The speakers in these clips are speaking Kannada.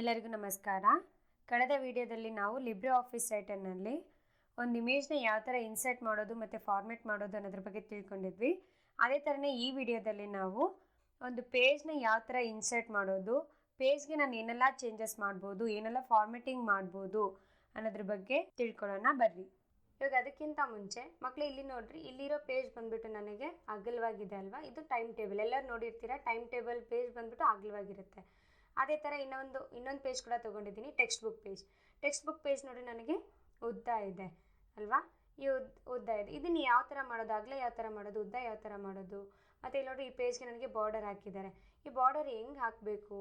ಎಲ್ಲರಿಗೂ ನಮಸ್ಕಾರ. ಕಳೆದ ವಿಡಿಯೋದಲ್ಲಿ ನಾವು ಲಿಬ್ರೆ ಆಫೀಸ್ ರೈಟರ್ನಲ್ಲಿ ಒಂದು ಇಮೇಜ್ನ ಯಾವ ಥರ ಇನ್ಸರ್ಟ್ ಮಾಡೋದು ಮತ್ತು ಫಾರ್ಮೆಟ್ ಮಾಡೋದು ಅನ್ನೋದ್ರ ಬಗ್ಗೆ ತಿಳ್ಕೊಂಡಿದ್ವಿ. ಅದೇ ಥರನೇ ಈ ವಿಡಿಯೋದಲ್ಲಿ ನಾವು ಒಂದು ಪೇಜ್ನ ಯಾವ ಥರ ಇನ್ಸರ್ಟ್ ಮಾಡೋದು, ಪೇಜ್ಗೆ ನಾನು ಏನೆಲ್ಲ ಚೇಂಜಸ್ ಮಾಡ್ಬೋದು, ಏನೆಲ್ಲ ಫಾರ್ಮೆಟಿಂಗ್ ಮಾಡ್ಬೋದು ಅನ್ನೋದ್ರ ಬಗ್ಗೆ ತಿಳ್ಕೊಳ್ಳೋಣ ಬರ್ರಿ. ಇವಾಗ ಅದಕ್ಕಿಂತ ಮುಂಚೆ ಮಕ್ಕಳು ಇಲ್ಲಿ ನೋಡ್ರಿ, ಇಲ್ಲಿರೋ ಪೇಜ್ ಬಂದ್ಬಿಟ್ಟು ನನಗೆ ಅಗಲವಾಗಿದೆ ಅಲ್ವಾ? ಇದು ಟೈಮ್ ಟೇಬಲ್. ಎಲ್ಲರೂ ನೋಡಿರ್ತೀರಾ, ಟೈಮ್ ಟೇಬಲ್ ಪೇಜ್ ಬಂದ್ಬಿಟ್ಟು ಅಗಲವಾಗಿರುತ್ತೆ. ಅದೇ ಥರ ಇನ್ನೊಂದು ಇನ್ನೊಂದು ಪೇಜ್ ಕೂಡ ತೊಗೊಂಡಿದ್ದೀನಿ text book page text book page ನೋಡಿ ನನಗೆ ಉದ್ದ ಇದೆ, ಅಲ್ವಾ? ಈ ಉದ್ದ ಉದ್ದ ಇದೆ. ಇದನ್ನು ಯಾವ ಥರ ಮಾಡೋದು ಆಗಲೇ ಯಾವ ಥರ ಮಾಡೋದು, ಉದ್ದ ಯಾವ ಥರ ಮಾಡೋದು? ಮತ್ತು ಇಲ್ಲಿ ನೋಡಿ ಈ ಪೇಜ್ಗೆ ನನಗೆ ಬಾರ್ಡರ್ ಹಾಕಿದ್ದಾರೆ. ಈ ಬಾರ್ಡರ್ ಹೆಂಗೆ ಹಾಕಬೇಕು?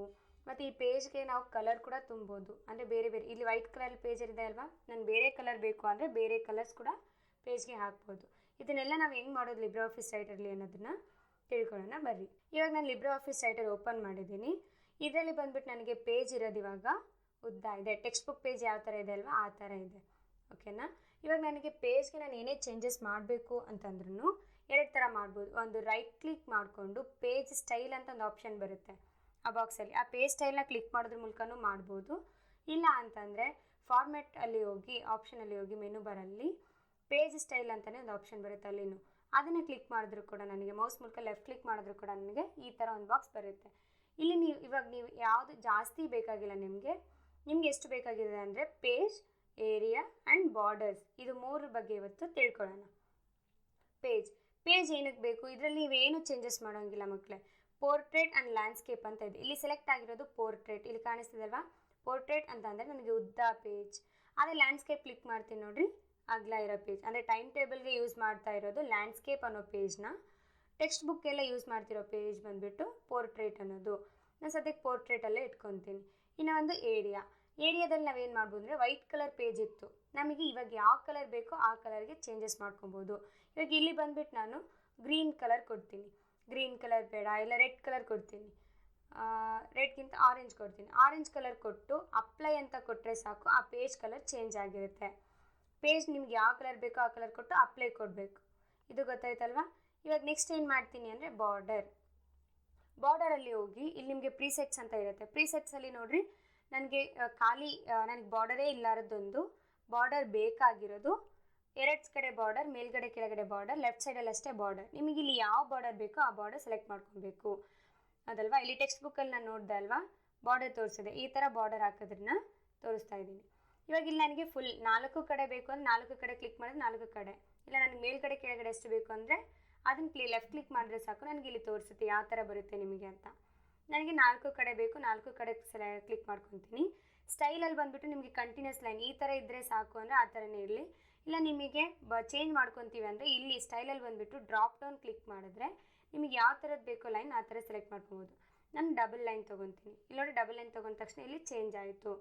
ಮತ್ತು ಈ ಪೇಜ್ಗೆ ನಾವು ಕಲರ್ ಕೂಡ ತುಂಬೋದು. ಅಂದರೆ ಬೇರೆ ಬೇರೆ, ಇಲ್ಲಿ ವೈಟ್ ಕಲರ್ ಪೇಜ್ ಇದೆ ಅಲ್ವಾ? ನಾನು ಬೇರೆ ಕಲರ್ ಬೇಕು ಅಂದರೆ ಬೇರೆ ಕಲರ್ಸ್ ಕೂಡ ಪೇಜ್ಗೆ ಹಾಕ್ಬೋದು. ಇದನ್ನೆಲ್ಲ ನಾವು ಹೆಂಗೆ ಮಾಡೋದು ಲಿಬ್ರೆ ಆಫೀಸ್ ಸೈಟಲ್ಲಿ ಅನ್ನೋದನ್ನು ತಿಳ್ಕೊಳ್ಳೋಣ, ಬರ್ರಿ. ಇವಾಗ ನಾನು ಲಿಬ್ರೆ ಆಫೀಸ್ ಸೈಟಲ್ಲಿ ಓಪನ್ ಮಾಡಿದ್ದೀನಿ. ಇದರಲ್ಲಿ ಬಂದ್ಬಿಟ್ಟು ನನಗೆ ಪೇಜ್ ಇರೋದು ಇವಾಗ. ಉದ್ದ ಇದೆ. ಟೆಕ್ಸ್ಟ್ ಬುಕ್ ಪೇಜ್ ಯಾವ ಥರ ಇದೆ ಅಲ್ವಾ ಆ ಥರ ಇದೆ. ಓಕೆನಾ ಇವಾಗ ನನಗೆ ಪೇಜ್ಗೆ ನಾನು ಏನೇ ಚೇಂಜಸ್ ಮಾಡಬೇಕು ಅಂತಂದ್ರೂ ಎರಡು ಥರ ಮಾಡ್ಬೋದು. ಒಂದು ರೈಟ್ ಕ್ಲಿಕ್ ಮಾಡಿಕೊಂಡು ಪೇಜ್ ಸ್ಟೈಲ್ ಅಂತ ಒಂದು ಆಪ್ಷನ್ ಬರುತ್ತೆ ಆ ಬಾಕ್ಸಲ್ಲಿ ಆ ಪೇಜ್ ಸ್ಟೈಲ್ನ ಕ್ಲಿಕ್ ಮಾಡೋದ್ರ ಮೂಲಕನೂ ಮಾಡ್ಬೋದು. ಇಲ್ಲ ಅಂತಂದರೆ ಫಾರ್ಮೆಟ್ ಅಲ್ಲಿ ಹೋಗಿ ಆಪ್ಷನಲ್ಲಿ ಹೋಗಿ ಮೆನು ಬರಲ್ಲಿ ಪೇಜ್ ಸ್ಟೈಲ್ ಅಂತಲೇ ಒಂದು ಆಪ್ಷನ್ ಬರುತ್ತೆ ಅಲ್ಲಿನೂ. ಅದನ್ನು ಕ್ಲಿಕ್ ಮಾಡಿದ್ರು ಕೂಡ ನನಗೆ ಮೌಸ್ ಮೂಲಕ ಲೆಫ್ಟ್ ಕ್ಲಿಕ್ ಮಾಡಿದ್ರು ಕೂಡ ನನಗೆ ಈ ಥರ ಒಂದು ಬಾಕ್ಸ್ ಬರುತ್ತೆ. ಇಲ್ಲಿ ನೀವು, ಇವಾಗ ನೀವು ಯಾವುದು ಜಾಸ್ತಿ ಬೇಕಾಗಿಲ್ಲ ನಿಮಗೆ, ನಿಮ್ಗೆ ಎಷ್ಟು ಬೇಕಾಗಿದೆ ಅಂದರೆ ಪೇಜ್ ಏರಿಯಾ ಆ್ಯಂಡ್ ಬಾರ್ಡರ್ಸ್ ಇದು ಮೂರ ಬಗ್ಗೆ ಇವತ್ತು ತಿಳ್ಕೊಳ್ಳೋಣ. ಪೇಜ್ ಪೇಜ್ ಏನಕ್ಕೆ ಬೇಕು? ಇದರಲ್ಲಿ ನೀವೇನು ಚೇಂಜಸ್ ಮಾಡೋಂಗಿಲ್ಲ ಮಕ್ಕಳೇ ಪೋರ್ಟ್ರೇಟ್ ಆ್ಯಂಡ್ ಲ್ಯಾಂಡ್ಸ್ಕೇಪ್ ಅಂತ ಇದೆ. ಇಲ್ಲಿ ಸೆಲೆಕ್ಟ್ ಆಗಿರೋದು ಪೋರ್ಟ್ರೇಟ್ ಇಲ್ಲಿ ಕಾಣಿಸ್ತಿದಲ್ವಾ? ಪೋರ್ಟ್ರೇಟ್ ಅಂತ ಅಂದರೆ ನನಗೆ ಉದ್ದ ಪೇಜ್ ಅದೇ ಲ್ಯಾಂಡ್ಸ್ಕೇಪ್ ಕ್ಲಿಕ್ ಮಾಡ್ತೀನಿ ನೋಡ್ರಿ. ಅಗಲ ಇರೋ ಪೇಜ್ ಅಂದರೆ ಟೈಮ್ ಟೇಬಲ್ಗೆ ಯೂಸ್ ಮಾಡ್ತಾ ಇರೋದು ಲ್ಯಾಂಡ್ಸ್ಕೇಪ್ ಅನ್ನೋ ಪೇಜ್ನ ಟೆಕ್ಸ್ಟ್ ಬುಕ್ ಎಲ್ಲ ಯೂಸ್ ಮಾಡ್ತಿರೋ ಪೇಜ್ ಬಂದುಬಿಟ್ಟು ಪೋರ್ಟ್ರೇಟ್ ಅನ್ನೋದು. ನಾನು ಸದ್ಯಕ್ಕೆ ಪೋರ್ಟ್ರೇಟಲ್ಲೇ ಇಟ್ಕೊತೀನಿ. ಇನ್ನು ಒಂದು ಏರಿಯಾ. ಏರಿಯಾದಲ್ಲಿ ನಾವೇನು ಮಾಡ್ಬೋದು ಅಂದರೆ ವೈಟ್ ಕಲರ್ ಪೇಜ್ ಇತ್ತು. ನಮಗೆ ಇವಾಗ ಯಾವ ಕಲರ್ ಬೇಕೋ ಆ ಕಲರ್ಗೆ ಚೇಂಜಸ್ ಮಾಡ್ಕೊಬೋದು. ಇವಾಗ ಇಲ್ಲಿ ಬಂದುಬಿಟ್ಟು ನಾನು ಗ್ರೀನ್ ಕಲರ್ ಕೊಡ್ತೀನಿ. ಗ್ರೀನ್ ಕಲರ್ ಬೇಡ, ಇಲ್ಲ ರೆಡ್ ಕಲರ್ ಕೊಡ್ತೀನಿ. ರೆಡ್ಗಿಂತ ಆರೆಂಜ್ ಕೊಡ್ತೀನಿ. ಆರೆಂಜ್ ಕಲರ್ ಕೊಟ್ಟು ಅಪ್ಲೈ ಅಂತ ಕೊಟ್ಟರೆ ಸಾಕು, ಆ ಪೇಜ್ ಕಲರ್ ಚೇಂಜ್ ಆಗಿರುತ್ತೆ. ಪೇಜ್ ನಿಮ್ಗೆ ಯಾವ ಕಲರ್ ಬೇಕೋ ಆ ಕಲರ್ ಕೊಟ್ಟು ಅಪ್ಲೈ ಕೊಡಬೇಕು. ಇದು ಗೊತ್ತಾಯ್ತಲ್ವಾ? ಇವಾಗ ನೆಕ್ಸ್ಟ್ ಏನು ಮಾಡ್ತೀನಿ ಅಂದರೆ ಬಾರ್ಡರ್ ಬಾರ್ಡರಲ್ಲಿ ಹೋಗಿ, ಇಲ್ಲಿ ನಿಮಗೆ ಪ್ರೀಸೆಟ್ಸ್ ಅಂತ ಇರುತ್ತೆ. ಪ್ರೀಸೆಟ್ಸಲ್ಲಿ ನೋಡಿರಿ, ನನಗೆ ಖಾಲಿ ನನಗೆ ಬಾರ್ಡರೇ ಇಲ್ಲಾರದೊಂದು ಬಾರ್ಡರ್ ಬೇಕಾಗಿರೋದು. ಎರಡು ಕಡೆ ಬಾರ್ಡರ್ ಮೇಲ್ಗಡೆ, ಕೆಳಗಡೆ ಬಾರ್ಡರ್ ಲೆಫ್ಟ್ ಸೈಡಲ್ಲಿ ಅಷ್ಟೇ ಬಾರ್ಡರ್ ನಿಮಗೆ ಇಲ್ಲಿ ಯಾವ ಬಾರ್ಡರ್ ಬೇಕೋ ಆ ಬಾರ್ಡರ್ ಸೆಲೆಕ್ಟ್ ಮಾಡ್ಕೊಬೇಕು. ಅದಲ್ವಾ? ಇಲ್ಲಿ ಟೆಕ್ಸ್ಟ್ ಬುಕ್ಕಲ್ಲಿ ನಾನು ನೋಡಿದೆ ಅಲ್ವಾ? ಬಾರ್ಡರ್ ತೋರಿಸಿದೆ. ಈ ಥರ ಬಾರ್ಡರ್ ಹಾಕೋದ್ರನ್ನ ತೋರಿಸ್ತಾ ಇದ್ದೀನಿ. ಇವಾಗ ಇಲ್ಲಿ ನನಗೆ ಫುಲ್ ನಾಲ್ಕು ಕಡೆ ಬೇಕು ಅಂದರೆ ನಾಲ್ಕು ಕಡೆ ಕ್ಲಿಕ್ ಮಾಡಿದ್ರೆ ನಾಲ್ಕು ಕಡೆ. ಇಲ್ಲ, ನನಗೆ ಮೇಲ್ಗಡೆ, ಕೆಳಗಡೆ ಎಷ್ಟು ಬೇಕು ಅಂದರೆ ಅದನ್ನು ಕ್ಲಿ ಲೆಫ್ಟ್ ಕ್ಲಿಕ್ ಮಾಡಿದ್ರೆ ಸಾಕು. ನನಗೆ ಇಲ್ಲಿ ತೋರಿಸುತ್ತೆ ಯಾವ ಥರ ಬರುತ್ತೆ ನಿಮಗೆ ಅಂತ. ನನಗೆ ನಾಲ್ಕು ಕಡೆ ಬೇಕು. ನಾಲ್ಕು ಕಡೆ ಸೆಲೆ ಕ್ಲಿಕ್ ಮಾಡ್ಕೊತೀನಿ. ಸ್ಟೈಲಲ್ಲಿ ಬಂದುಬಿಟ್ಟು ನಿಮಗೆ ಕಂಟಿನ್ಯೂಸ್ ಲೈನ್ ಈ ಥರ ಇದ್ದರೆ ಸಾಕು ಅಂದರೆ ಆ ಥರನೇ ಇರಲಿ. ಇಲ್ಲ ನಿಮಗೆ ಬ ಚೇಂಜ್ ಮಾಡ್ಕೊತೀವಿ ಅಂದರೆ ಇಲ್ಲಿ ಸ್ಟೈಲಲ್ಲಿ ಬಂದುಬಿಟ್ಟು ಡ್ರಾಪ್ ಡೌನ್ ಕ್ಲಿಕ್ ಮಾಡಿದ್ರೆ ನಿಮಗೆ ಯಾವ ಥರದ್ದು ಬೇಕೋ ಲೈನ್ ಆ ಥರ ಸೆಲೆಕ್ಟ್ ಮಾಡ್ಕೊಬೋದು. ನಾನು ಡಬಲ್ ಲೈನ್ ತೊಗೊತೀನಿ. ಇಲ್ಲಿ ನೋಡಿ ಡಬಲ್ ಲೈನ್ ತೊಗೊಂಡ ತಕ್ಷಣ ಇಲ್ಲಿ ಚೇಂಜ್ ಆಯಿತು.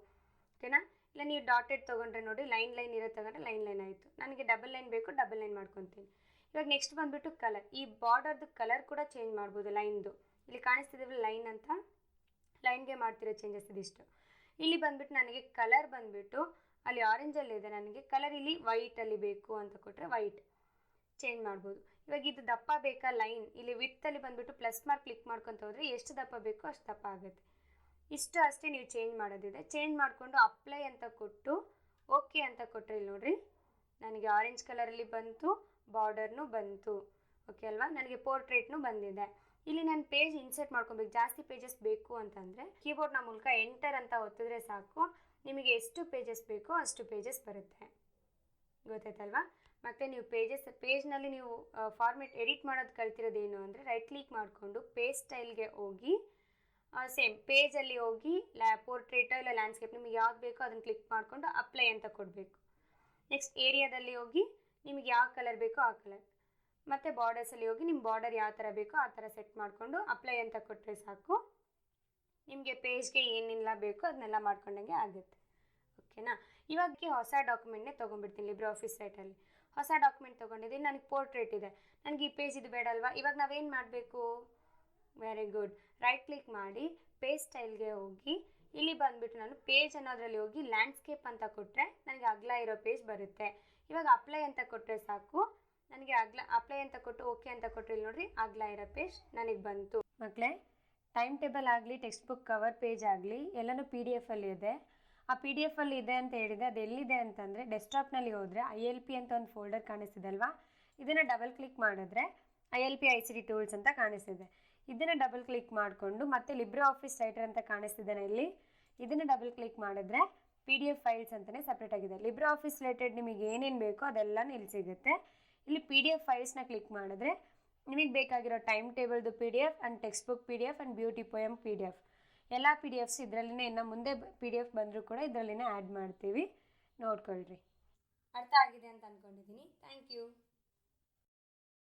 ಓಕೆನಾ ಇಲ್ಲ ನೀವು ಡಾಟೆಡ್ ತೊಗೊಂಡ್ರೆ ನೋಡಿ ಲೈನ್ ಲೈನ್ ಇರೋ ತಗೊಂಡ್ರೆ ಲೈನ್ ಲೈನ್ ಆಯಿತು. ನನಗೆ ಡಬಲ್ ಲೈನ್ ಬೇಕು ಡಬಲ್ ಲೈನ್ ಮಾಡ್ಕೊತೀನಿ. ಇವಾಗ ನೆಕ್ಸ್ಟ್ ಬಂದುಬಿಟ್ಟು ಕಲರ್ ಈ ಬಾರ್ಡರ್ದು ಕಲರ್ ಕೂಡ ಚೇಂಜ್ ಮಾಡ್ಬೋದು ಲೈನ್ದು ಇಲ್ಲಿ ಕಾಣಿಸ್ತಿದ್ದೀವಿ ಲೈನ್ ಅಂತ? ಲೈನ್ಗೆ ಮಾಡ್ತಿರೋ ಚೇಂಜಸ್ ಇದಿಷ್ಟು. ಇಲ್ಲಿ ಬಂದುಬಿಟ್ಟು ನನಗೆ ಕಲರ್ ಬಂದುಬಿಟ್ಟು ಅಲ್ಲಿ ಆರೆಂಜಲ್ಲಿ ಇದೆ ನನಗೆ ಕಲರ್ ಇಲ್ಲಿ ವೈಟಲ್ಲಿ ಬೇಕು ಅಂತ ಕೊಟ್ಟರೆ ವೈಟ್ ಚೇಂಜ್ ಮಾಡ್ಬೋದು. ಇವಾಗ ಇದು ದಪ್ಪ ಬೇಕಾ ಲೈನ್ ಇಲ್ಲಿ ವಿತ್ತಲ್ಲಿ ಬಂದುಬಿಟ್ಟು ಪ್ಲಸ್ ಮಾರ್ಕ್ ಕ್ಲಿಕ್ ಮಾಡ್ಕೊತ ಹೋದರೆ ಎಷ್ಟು ದಪ್ಪ ಬೇಕೋ ಅಷ್ಟು ದಪ್ಪ ಆಗುತ್ತೆ. ಇಷ್ಟು ಅಷ್ಟೇ ನೀವು ಚೇಂಜ್ ಮಾಡೋದಿದೆ. ಚೇಂಜ್ ಮಾಡಿಕೊಂಡು ಅಪ್ಲೈ ಅಂತ ಕೊಟ್ಟು ಓಕೆ ಅಂತ ಕೊಟ್ಟರೆ ಇಲ್ಲಿ ನೋಡಿರಿ, ನನಗೆ ಆರೆಂಜ್ ಕಲರಲ್ಲಿ ಬಂತು. ಬಾರ್ಡರ್ನು ಬಂತು. ಓಕೆ ಅಲ್ವಾ? ನನಗೆ ಪೋರ್ಟ್ರೇಟ್ನು ಬಂದಿದೆ. ಇಲ್ಲಿ ನಾನು ಪೇಜ್ ಇನ್ಸರ್ಟ್ ಮಾಡ್ಕೊಬೇಕು. ಜಾಸ್ತಿ ಪೇಜಸ್ ಬೇಕು ಅಂತಂದರೆ ಕೀಬೋರ್ಡ್ನ ಮೂಲಕ ಎಂಟರ್ ಅಂತ ಒತ್ತಿದ್ರೆ ಸಾಕು. ನಿಮಗೆ ಎಷ್ಟು ಪೇಜಸ್ ಬೇಕೋ ಅಷ್ಟು ಪೇಜಸ್ ಬರುತ್ತೆ. ಗೊತ್ತಾಯ್ತಲ್ವಾ? ಮತ್ತು ನೀವು ಪೇಜಸ್, ಪೇಜ್ನಲ್ಲಿ ನೀವು ಫಾರ್ಮೆಟ್ ಎಡಿಟ್ ಮಾಡೋದು ಕಲ್ತಿರೋದೇನು ಅಂದರೆ ರೈಟ್ ಕ್ಲಿಕ್ ಮಾಡಿಕೊಂಡು ಪೇಜ್ ಸ್ಟೈಲ್ಗೆ ಹೋಗಿ ಸೇಮ್ ಪೇಜಲ್ಲಿ ಹೋಗಿ ಲ್ಯಾ ಪೋರ್ಟ್ರೇಟೋ ಇಲ್ಲ ಲ್ಯಾಂಡ್ಸ್ಕೇಪ್ ನಿಮಗೆ ಯಾವ್ದು ಬೇಕೋ ಅದನ್ನು ಕ್ಲಿಕ್ ಮಾಡಿಕೊಂಡು ಅಪ್ಲೈ ಅಂತ ಕೊಡಬೇಕು. ನೆಕ್ಸ್ಟ್ ಏರಿಯಾದಲ್ಲಿ ಹೋಗಿ ನಿಮಗೆ ಯಾವ ಕಲರ್ ಬೇಕೋ ಆ ಕಲರ್ ಮತ್ತು ಬಾರ್ಡರ್ಸಲ್ಲಿ ಹೋಗಿ ನಿಮ್ಮ ಬಾರ್ಡರ್ ಯಾವ ಥರ ಬೇಕೋ ಆ ಥರ ಸೆಟ್ ಮಾಡಿಕೊಂಡು ಅಪ್ಲೈ ಅಂತ ಕೊಟ್ಟರೆ ಸಾಕು. ನಿಮಗೆ ಪೇಜ್ಗೆ ಏನೆಲ್ಲ ಬೇಕೋ ಅದನ್ನೆಲ್ಲ ಮಾಡ್ಕೊಂಡಂಗೆ ಆಗುತ್ತೆ. ಓಕೆನಾ ಇವಾಗ ಹೊಸ ಡಾಕ್ಯುಮೆಂಟ್ನೇ ತೊಗೊಂಡ್ಬಿಡ್ತೀನಿ ಲಿಬ್ರೆ ಆಫೀಸ್ ಸೈಟಲ್ಲಿ ಹೊಸ ಡಾಕ್ಯುಮೆಂಟ್ ತೊಗೊಂಡಿದ್ದೀನಿ, ನನಗೆ ಪೋರ್ಟ್ರೇಟ್ ಇದೆ. ನನಗೆ ಈ ಪೇಜ್ ಇದು ಬೇಡ ಅಲ್ವಾ ಇವಾಗ ನಾವೇನು ಮಾಡಬೇಕು? ವೆರಿ ಗುಡ್ ರೈಟ್ ಕ್ಲಿಕ್ ಮಾಡಿ ಪೇಜ್ ಸ್ಟೈಲ್ಗೆ ಹೋಗಿ, ಇಲ್ಲಿ ಬಂದುಬಿಟ್ಟು ನಾನು ಪೇಜ್ ಅನ್ನೋದ್ರಲ್ಲಿ ಹೋಗಿ ಲ್ಯಾಂಡ್ಸ್ಕೇಪ್ ಅಂತ ಕೊಟ್ಟರೆ ನನಗೆ ಅಗಲ ಇರೋ ಪೇಜ್ ಬರುತ್ತೆ. ಇವಾಗ ಅಪ್ಲೈ ಅಂತ ಕೊಟ್ಟರೆ ಸಾಕು. ನನಗೆ ಅಗ್ಲ ಅಪ್ಲೈ ಅಂತ ಕೊಟ್ಟು ಓಕೆ ಅಂತ ಕೊಟ್ಟರೆ ಇಲ್ಲಿ ನೋಡ್ರಿ ಅಗ್ಲ ಇರೋ ನನಗೆ ಬಂತು. ಮಕ್ಕಳೇ ಟೈಮ್ ಟೇಬಲ್ ಆಗಲಿ ಟೆಕ್ಸ್ಟ್ ಬುಕ್ ಕವರ್ ಪೇಜ್ ಆಗಲಿ, ಎಲ್ಲನೂ ಪಿ ಡಿ ಎಫಲ್ಲಿ ಇದೆ. ಆ ಪಿ ಡಿ ಎಫಲ್ಲಿ ಇದೆ ಅಂತ ಹೇಳಿದೆ ಅದು ಎಲ್ಲಿದೆ ಅಂತಂದರೆ ಡೆಸ್ಕ್ಟಾಪ್ನಲ್ಲಿ ಹೋದರೆ ಐ ಎಲ್ ಪಿ ಅಂತ ಒಂದು ಫೋಲ್ಡರ್ ಕಾಣಿಸ್ತಿದೆ ಅಲ್ವಾ? ಇದನ್ನು ಡಬಲ್ ಕ್ಲಿಕ್ ಮಾಡಿದ್ರೆ I L P I C D tools ಅಂತ ಕಾಣಿಸ್ತಿದೆ. ಇದನ್ನು ಡಬಲ್ ಕ್ಲಿಕ್ ಮಾಡಿಕೊಂಡು ಮತ್ತೆ ಲಿಬ್ರೆ ಆಫೀಸ್ ರೈಟರ್ ಅಂತ ಕಾಣಿಸ್ತಿದ್ದಾನೆ ಇಲ್ಲಿ? ಇದನ್ನು ಡಬಲ್ ಕ್ಲಿಕ್ ಮಾಡಿದ್ರೆ ಪಿ ಡಿ ಎಫ್ ಫೈಲ್ಸ್ ಅಂತಲೇ ಸಪ್ರೇಟ್ ಆಗಿದೆ. ಲಿಬ್ರೆ ಆಫೀಸ್ ರಿಲೇಟೆಡ್ ನಿಮಗೆ ಏನೇನು ಬೇಕೋ ಅದೆಲ್ಲನೂ ಇಲ್ಲಿ ಸಿಗುತ್ತೆ. ಇಲ್ಲಿ ಪಿ ಡಿ ಎಫ್ ಫೈಲ್ಸ್ನ ಕ್ಲಿಕ್ ಮಾಡಿದ್ರೆ ನಿಮಗೆ ಬೇಕಾಗಿರೋ time ಟೇಬಲ್ದು P D F and text book P D F and beauty poem P D F ಎಲ್ಲ ಪಿ ಡಿ ಎಫ್ಸ್ ಇದರಲ್ಲಿನೇ ಇನ್ನು ಮುಂದೆ ಪಿ ಡಿ ಎಫ್ ಬಂದರೂ ಕೂಡ ಇದರಲ್ಲಿನೇ ಆ್ಯಡ್ ಮಾಡ್ತೀವಿ. ನೋಡ್ಕೊಳ್ರಿ. ಅರ್ಥ ಆಗಿದೆ ಅಂತ ಅಂದ್ಕೊಂಡಿದ್ದೀನಿ ಥ್ಯಾಂಕ್ ಯು